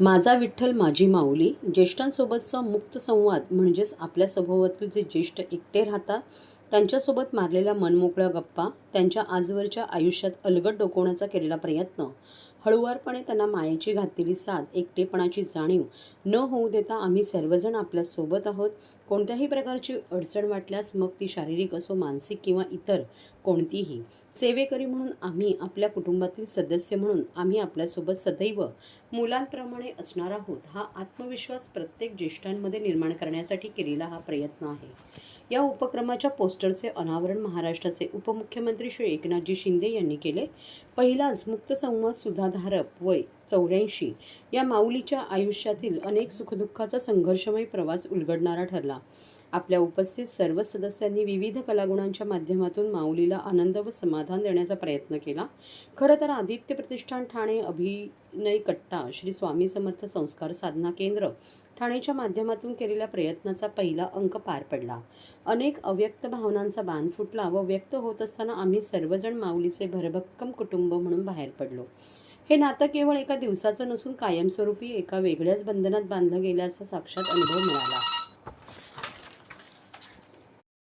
माझा विठ्ठल माझी माऊली ज्येष्ठांसोबतचा मुक्त संवाद म्हणजेच आपल्या स्वभावातील जे ज्येष्ठ एकटे राहतात त्यांच्यासोबत मारलेल्या मनमोकळ्या गप्पा त्यांच्या आजवरच्या आयुष्यात अलगट डोकवण्याचा केलेला प्रयत्न हळुवारपणे त्यांना मायेची घातलेली साथ एकटेपणाची जाणीव न होऊ देता आम्ही सर्वजण आपल्यासोबत आहोत. कोणत्याही प्रकारची अडचण वाटल्यास मग ती शारीरिक असो मानसिक किंवा इतर कोणतीही. सेवेकरी म्हणून आम्ही आपल्या कुटुंबातील सदस्य म्हणून आम्ही आपल्यासोबत सदैव मुलांप्रमाणे असणार आहोत. हा आत्मविश्वास प्रत्येक ज्येष्ठांमध्ये निर्माण करण्यासाठी केलेला हा प्रयत्न आहे. या उपक्रमाच्या पोस्टरचे अनावरण महाराष्ट्राचे उपमुख्यमंत्री श्री एकनाथजी शिंदे यांनी केले. पहिलाच मुक्त संवाद सुधाधारक वय चौऱ्याऐंशी या माऊलीच्या आयुष्यातील अनेक सुखदुःखाचा संघर्षमय प्रवास उलगडणारा ठरला. आपल्या उपस्थित सर्व सदस्यांनी विविध कलागुणांच्या माध्यमातून माऊलीला आनंद व समाधान देण्याचा प्रयत्न केला. खरं तर आदित्य प्रतिष्ठान ठाणे अभिनय कट्टा श्री स्वामी समर्थ संस्कार साधना केंद्र ठाणेच्या माध्यमातून केलेल्या प्रयत्नाचा पहिला अंक पार पडला. अनेक अव्यक्त भावनांचा बांध फुटला व व्यक्त होत असताना आम्ही सर्वजण माऊलीचे भरभक्कम कुटुंब म्हणून बाहेर पडलो. हे नातं केवळ एका दिवसाचं नसून कायमस्वरूपी एका वेगळ्याच बंधनात बांधलं गेल्याचा साक्षात अनुभव मिळाला.